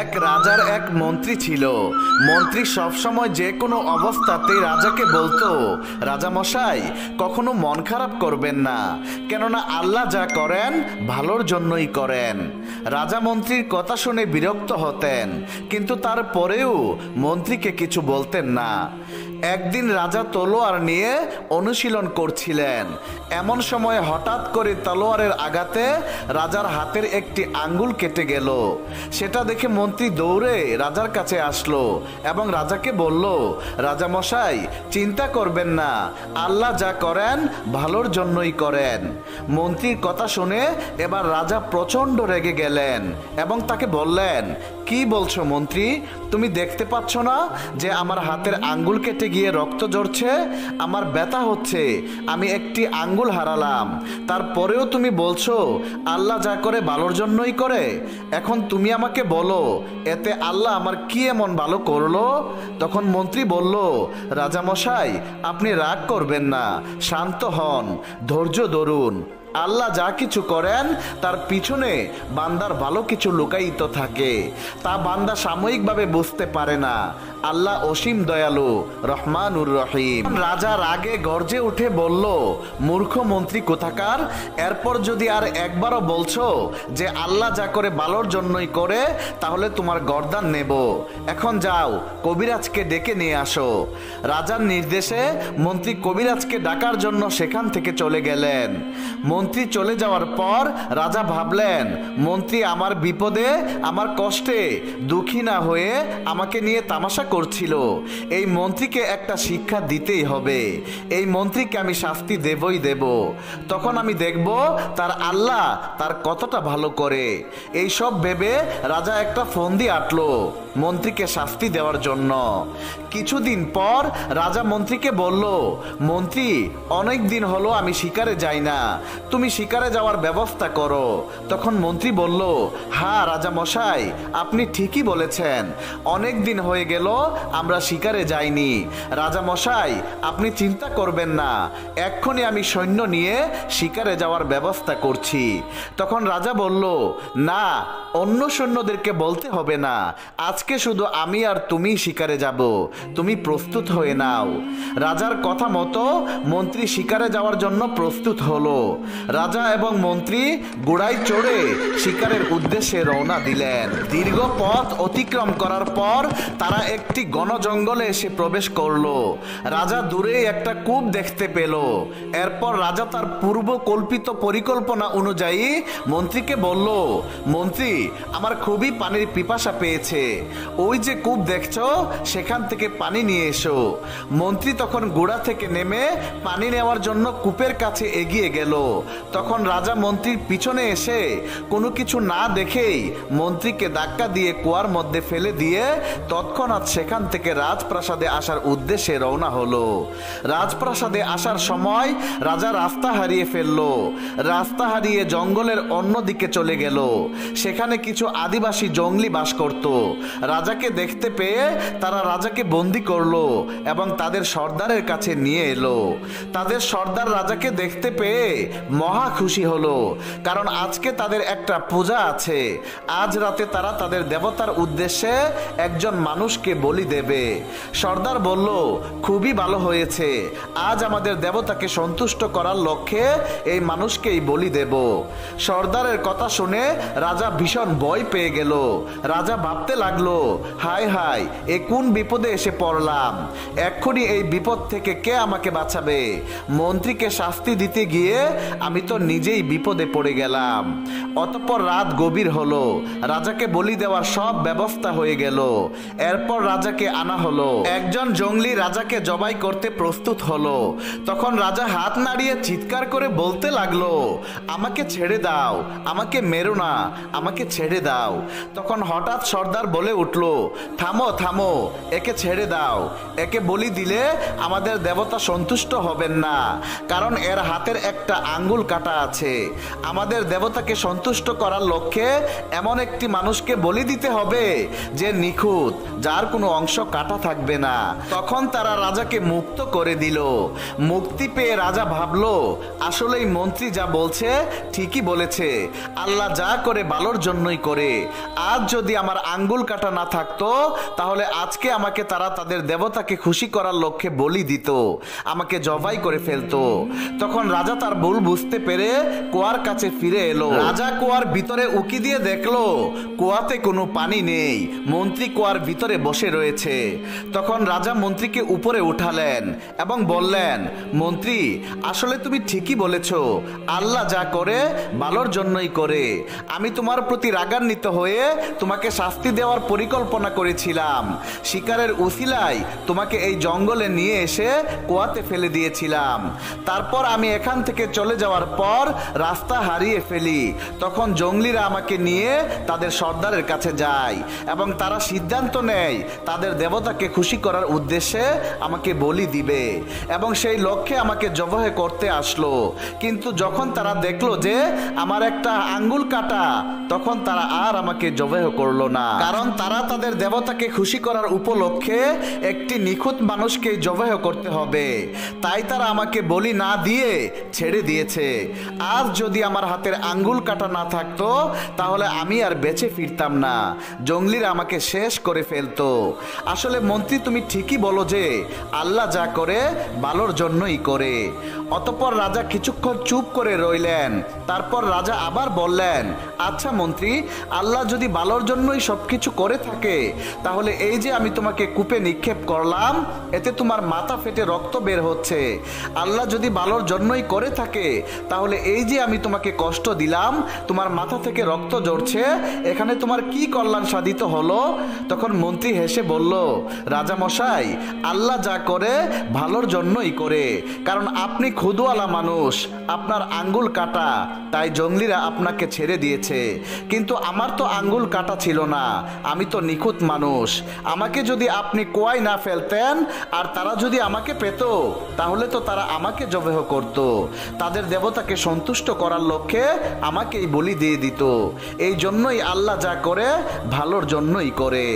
এক রাজার এক মন্ত্রী ছিল। মন্ত্রী সবসময় যে কোনো অবস্থাতে রাজাকে বলতো, রাজা মশাই, কখনো মন খারাপ করবেন না। কেননা আল্লাহ যা করেন, ভালোর জন্যই করেন। রাজা মন্ত্রীর কথা শুনে বিরক্ত হতেন, কিন্তু তারপরেও মন্ত্রীকে কিছু বলতেন না। একদিন রাজা তলোয়ার নিয়ে অনুশীলন করছিলেন। এমন সময় হঠাৎ করে তলোয়ারের আঘাতে রাজার হাতের একটি আঙ্গুল কেটে গেল। সেটা দেখে মন্ত্রী দৌড়ে রাজার কাছে আসলো এবং রাজাকে বলল রাজা মশাই চিন্তা করবেন না, আল্লাহ যা করেন, ভালোর জন্যই করেন। মন্ত্রীর কথা শুনে এবার রাজা প্রচণ্ড রেগে গেলেন এবং তাকে বললেন, কি বলছো মন্ত্রী? তুমি দেখতে পাচ্ছ না যে আমার হাতের আঙ্গুল কেটে গিয়ে রক্ত ঝরছে? আমার ব্যথা হচ্ছে। আমি একটি আঙ্গুল হারালাম। তারপরেও তুমি বলছো, আল্লাহ যা করে ভালোর জন্যই করে। এখন তুমি আমাকে বলো, এতে আল্লাহ আমার কি এমন ভালো করল? তখন মন্ত্রী বলল, রাজামশাই, আপনি রাগ করবেন না, শান্ত হন, ধৈর্য ধরুন। আল্লাহ যা কিছু করেন, তার পিছনে বান্দার ভালো কিছু লুকায়িত থাকে। তা বান্দা সাময়িকভাবে বুঝতে পারে না। আল্লাহ অসীম দয়ালু, রহমানুর রহিম। রাজা রাগে গর্জে উঠে বলল, মূর্খ মন্ত্রী কোথাকার? এরপর যদি আর একবারও বলছো যে আল্লাহ যা করে ভালোর জন্যই করে, তাহলে তোমার গর্দান নেব। এখন যাও, কবিরাজকে ডেকে নিয়ে আসো। রাজার নির্দেশে মন্ত্রী কবিরাজকে ডাকার জন্য সেখান থেকে চলে গেলেন। মন্ত্রী চলে যাওয়ার পর রাজা ভাবলেন, মন্ত্রী আমার বিপদে, আমার কষ্টে, দুঃখী না হয়ে আমাকে নিয়ে তামাশা করছিল। এই মন্ত্রীকে একটা শিক্ষা দিতেই হবে। এই মন্ত্রীকে আমি শাস্তি দেবই দেব। তখন আমি দেখব তার আল্লাহ তার কতটা ভালো করে। এই সব ভেবে রাজা একটা ফন্দি আটলো। মন্ত্রীকে শাস্তি দেওয়ার জন্য। কিছুদিন পর রাজা মন্ত্রীকে বলল, মন্ত্রী, অনেক দিন হলো আমি শিকারে যাই না। তুমি শিকারে যাওয়ার ব্যবস্থা করো। তখন মন্ত্রী বলল হ্যাঁ রাজা মশাই, আপনি ঠিকই বলেছেন। অনেক দিন হয়ে গেল, আমরা শিকারে যাইনি। রাজা মশাই, আপনি চিন্তা করবেন না। এক্ষুনি আমি সৈন্য নিয়ে শিকারে যাওয়ার ব্যবস্থা করছি। তখন রাজা বলল, না, অন্য সৈন্যদেরকে বলতে হবে না। আজকে শুধু আমি আর তুমি শিকারে যাব। তুমি প্রস্তুত হয়ে নাও। রাজার কথা মতো মন্ত্রী শিকারে যাওয়ার জন্য প্রস্তুত হলো। রাজা এবং মন্ত্রী গোড়ায় চড়ে শিকারের উদ্দেশ্যে রওনা দিলেন। দীর্ঘ পথ অতিক্রম করার পর তারা একটি ঘন জঙ্গলে এসে প্রবেশ করল। রাজা দূরে একটা কূপ দেখতে পেল। এরপর রাজা তার পূর্ব কল্পিত পরিকল্পনা অনুযায়ী মন্ত্রীকে বলল, মন্ত্রী, আমার খুবই পানির পিপাসা পেয়েছে। ওই যে কূপ দেখছ, সেখান থেকে পানি নিয়ে এসো। মন্ত্রী তখন গোড়া থেকে নেমে পানি নেওয়ার জন্য কূপের কাছে এগিয়ে গেল। তখন রাজা মন্ত্রীর পিছনে এসে কোনো কিছু না দেখেই মন্ত্রীকে ধাক্কা দিয়ে কুয়ার মধ্যে ফেলে দিয়ে তৎক্ষণাৎ সেখান থেকে রাজপ্রাসাদে আসার উদ্দেশ্যে রওনা হলো। রাজপ্রাসাদে আসার সময় রাজা রাস্তা হারিয়ে ফেলল। রাস্তা হারিয়ে জঙ্গলের অন্য দিকে চলে গেল। সেখানে কিছু আদিবাসী জঙ্গলি বাস করত। রাজাকে দেখতে পেয়ে তারা রাজাকে বন্দি করল এবং তাদের সর্দারের কাছে নিয়ে এলো। তাদের সর্দার রাজাকে দেখতে পেয়ে মহা খুশি হলো, কারণ আজকে তাদের একটা পূজা আছে। আজ রাতে তারা তাদের দেবতার উদ্দেশ্যে একজন মানুষকে বলি দেবে। সর্দার বলল, খুবই ভালো হয়েছে। আজ আমাদের দেবতাকে সন্তুষ্ট করার লক্ষ্যে এই মানুষকেই বলি দেব। সর্দারের কথা শুনে রাজা ভীষণ ভয় পেয়ে গেল। রাজা ভাবতে লাগল হায় হাই এ কোন বিপদে এসে পড়লাম? এক্ষুনি এই বিপদ থেকে কে আমাকে বাঁচাবে? মন্ত্রীকে শাস্তি দিতে গিয়ে আমি তো নিজেই বিপদে পড়ে গেলাম। অতঃপর রাত গভীর হলো, রাজাকে বলি দেওয়ার সব ব্যবস্থা হয়ে গেল। এরপর রাজাকে আনা হলো। একজন জঙ্গলি রাজাকে জবাই করতে প্রস্তুত হলো। তখন রাজা হাত নাড়িয়ে চিৎকার করে বলতে লাগল, আমাকে ছেড়ে দাও, আমাকে মেরো না, আমাকে ছেড়ে দাও। তখন হঠাৎ সর্দার বলে উঠল। থামো থামো, একে ছেড়ে দাও। একে বলি দিলে আমাদের দেবতা সন্তুষ্ট হবেন না, কারণ এর হাতের একটা আঙ্গুল কাটা আছে। আমাদের দেবতাকে সন্তুষ্ট করার লক্ষ্যে এমন একটি মানুষকে বলি দিতে হবে যে নিখুঁত, যার কোনো অংশ কাটা থাকবে না। তখন তারা রাজাকে মুক্ত করে দিল। মুক্তি পেয়ে রাজা ভাবলো, আসলেই মন্ত্রী যা বলছে ঠিকই বলেছে। আল্লাহ যা করে ভালোর জন্যই করে। আজ যদি আমার আঙ্গুল কাটা না থাকতো তাহলে আজকে আমাকে তারা তাদের দেবতাকে খুশি করার লক্ষ্যে বলি দিত আমাকে জবাই করে ফেলতো। তখন রাজা তার ভুল বুঝতে পেরে কুয়ার কাছে ফিরে এলো। রাজা কুয়ার ভিতরে উকি দিয়ে দেখল কুয়াতে কোনো পানি নেই মন্ত্রী কুয়ার ভিতরে বসে রয়েছে। তখন রাজা মন্ত্রীকে উপরে উঠালেন এবং বললেন মন্ত্রী আসলে তুমি ঠিকই বলেছ আল্লাহ যা করে ভালোর জন্যই করে। আমি তোমার প্রতি রাগান্বিত হয়ে তোমাকে শাস্তি দেওয়ার পরিকল্পনা করেছিলাম। শিকারের উসিলায় তোমাকে এই জঙ্গলে নিয়ে এসে কুয়াতে ফেলে দিয়েছিলাম। তারপর আমি এখান থেকে চলে যাওয়ার পর রাস্তা হারিয়ে ফেলি। তখন জঙ্গলিরা আমাকে নিয়ে তাদের সর্দারের কাছে যায় এবং তারা সিদ্ধান্ত নেয়, তাদের দেবতাকে খুশি করার উদ্দেশ্যে আমাকে বলি দিবে এবং সেই লক্ষ্যে আমাকে জবহে করতে আসলো। কিন্তু যখন তারা দেখল যে আমার একটা আঙ্গুল কাটা, তখন তারা আর আমাকে জবেহ করল না। কারণ তারা তাদের দেবতাকে খুশি করার উপলক্ষে একটি নিখুঁত মানুষকে জবেহ করতে হবে। তাই তারা আমাকে বলি না দিয়ে ছেড়ে দিয়েছে। আজ যদি আমার হাতের আঙ্গুল কাটা না থাকতো, তাহলে আমি আর বেঁচে ফিরতাম না। জঙ্গলিরা আমাকে শেষ করে ফেলতো। আসলে মন্ত্রী, তুমি ঠিকই বলো যে আল্লাহ যা করে, ভালোর জন্যই করে। অতপর রাজা কিছুক্ষণ চুপ করে রইলেন। তারপর রাজা আবার বললেন আচ্ছা মন্ত্রী, আল্লাহ যদি ভালোর জন্যই সবকিছু করে থাকে, তাহলে এই যে আমি তোমাকে কূপে নিক্ষেপ করলাম, এতে তোমার মাথা ফেটে রক্ত বের হচ্ছে। আল্লাহ যদি ভালোর জন্যই করে থাকে, তাহলে এই যে আমি তোমাকে কষ্ট দিলাম, তোমার মাথা থেকে রক্ত ঝরছে, এখানে তোমার কি কল্যাণ সাধিত হলো? তখন মন্ত্রী হেসে বলল, রাজা মশাই, আল্লাহ যা করে, ভালোর জন্যই করে। কারণ আপনি খুদওয়ালা মানুষ, আপনার আঙ্গুল কাটা, তাই জঙ্গলিরা আপনাকে ছেড়ে দিয়েছে। কিন্তু আমার তো আঙ্গুল কাটা ছিল না, আমি তো নিখুঁত মানুষ। আমাকে যদি আপনি কোয়াই না ফেলতেন, আর তারা যদি আমাকে পেত, তাহলে তো তারা আমাকে জবেহ করত। তাদের দেবতাকে সন্তুষ্ট করার লক্ষ্যে আমাকেই বলি দিয়ে দিত। এই জন্যই আল্লাহ যা করে, ভালোর জন্যই করে।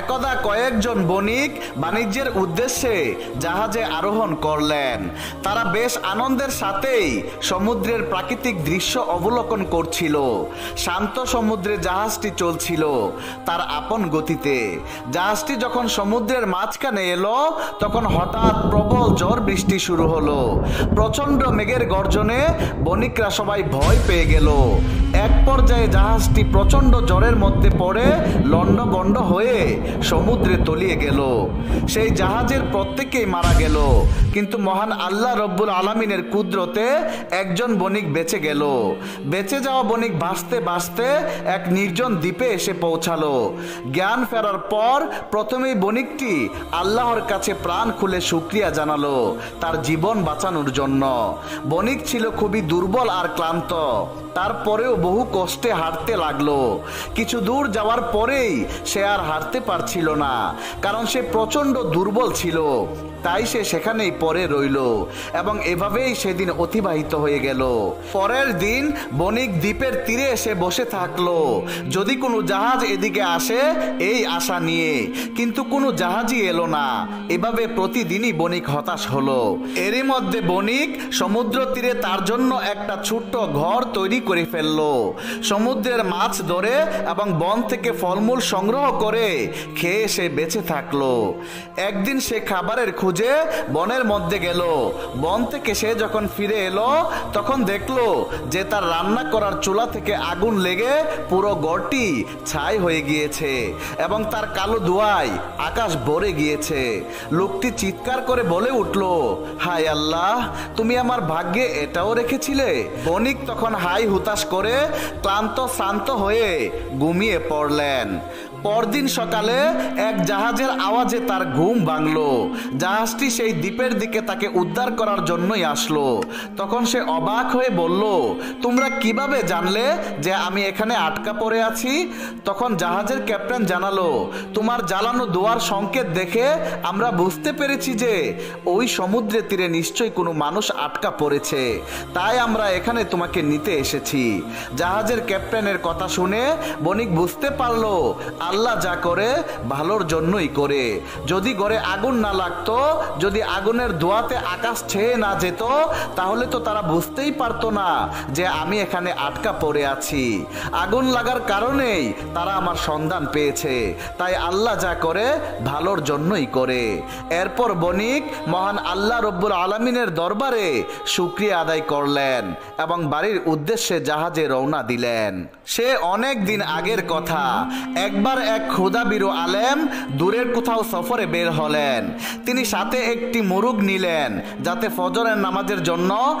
একদা কয়েকজন বণিক বাণিজ্যের উদ্দেশ্যে জাহাজে আরোহণ করলেন। তারা বেশ আনন্দের সাথেই সমুদ্রের প্রাকৃতিক দৃশ্য অবলোকন করছিল। শান্ত সমুদ্রে জাহাজটি চলছিল তার আপন গতিতে। জাহাজটি যখন সমুদ্রের মাঝখানে এলো, তখন হঠাৎ প্রবল ঝড় বৃষ্টি শুরু হলো। প্রচণ্ড মেঘের গর্জনে বণিকরা সবাই ভয় পেয়ে গেল। এক পর্যায়ে জাহাজটি প্রচণ্ড জ্বরের মধ্যে পড়ে লণ্ডভণ্ড হয়ে সমুদ্রে তলিয়ে গেল। সেই জাহাজের প্রত্যেকেই মারা গেল। কিন্তু মহান আল্লাহ রব্বুল আলমিনের কুদরতে একজন বণিক বেঁচে গেল। বেঁচে যাওয়া বণিক ভাসতে ভাসতে এক নির্জন দ্বীপে এসে পৌঁছালো। জ্ঞান ফেরার পর প্রথমেই বণিকটি আল্লাহর কাছে প্রাণ খুলে শুক্রিয়া জানালো তার জীবন বাঁচানোর জন্য। বণিক ছিল খুবই দুর্বল আর ক্লান্ত। তারপরেও বহু কষ্টে হাঁটতে লাগল। কিছু দূর যাওয়ার পরেই সে আর হাঁটতে পারছিল না, কারণ সে প্রচণ্ড দুর্বল ছিল। তাই সে সেখানেই পরে রইল এবং এভাবেই সেদিন অতিবাহিত হয়ে গেল। পরের দিন বণিক দ্বীপের তীরে এসে বসে থাকল। যদি কোনো জাহাজ এদিকে আসে, এই আশা নিয়ে। কিন্তু কোনো জাহাজই এলো না। এভাবে প্রতিদিনই বণিক হতাশ হলো। এরই মধ্যে বণিক সমুদ্র তীরে তার জন্য একটা ছোট্ট ঘর তৈরি করে ফেলল। সমুদ্রের মাছ ধরে এবং বন থেকে ফলমূল সংগ্রহ করে খেয়ে সে বেঁচে থাকল। একদিন সে খাবারের খুঁজে বনের মধ্যে গেল। বন থেকে সে যখন ফিরে এলো, তখন দেখল যে তার রান্না করার চুলা থেকে আগুন লেগে পুরো গড়টি ছাই হয়ে গিয়েছে এবং তার কালো ধোঁয়ায় আকাশ ভরে গিয়েছে। লোকটি চিৎকার করে বলে উঠল, হায় আল্লাহ, তুমি আমার ভাগ্যে এটাও রেখেছিলে? বণিক তখন হাই হুতাশ করে ক্লান্ত শ্রান্ত হয়ে ঘুমিয়ে পড়লেন। পরদিন সকালে এক জাহাজের আওয়াজে তার ঘুম ভাঙলো। জাহাজটি সেই দ্বীপের দিকে তাকে উদ্ধার করার জন্যই আসলো। তখন সে অবাক হয়ে বলল, তোমরা কীভাবে জানলে যে আমি এখানে আটকা পড়ে আছি? তখন জাহাজের ক্যাপ্টেন জানালো, তোমার জ্বালানো দোয়ার সংকেত দেখে আমরা বুঝতে পেরেছি যে ওই সমুদ্রের তীরে নিশ্চয়ই কোনো মানুষ আটকা পড়েছে। তাই আমরা এখানে তোমাকে নিতে এসেছি। জাহাজের ক্যাপ্টেনের কথা শুনে বণিক বুঝতে পারল আল্লাহ যা করে, ভালোর জন্যই করে। যদি ঘরে আগুন না লাগতো, যদি আগুনের ধোয়াতে আকাশ ছেয়ে না যেত, তাহলে তো তারা বুঝতেই পারতো না যে আমি এখানে আটকা পড়ে আছি। আগুন লাগার কারণেই তারা আমার সন্ধান পেয়েছে। তাই আল্লাহ যা করে, ভালোর জন্যই করে। এরপর বণিক মহান আল্লাহ রব্বুল আলমিনের দরবারে শুক্রিয়া আদায় করলেন এবং বাড়ির উদ্দেশ্যে জাহাজে রওনা দিলেন। সে অনেক দিন আগের কথা। একবার এক ক্ষুদাবিরু আলেম দূরের কোথাও সফরে বের হলেন। তিনি সাথে একটি মুরুগ নিলেন যাতে ফজরের নামাজের জন্য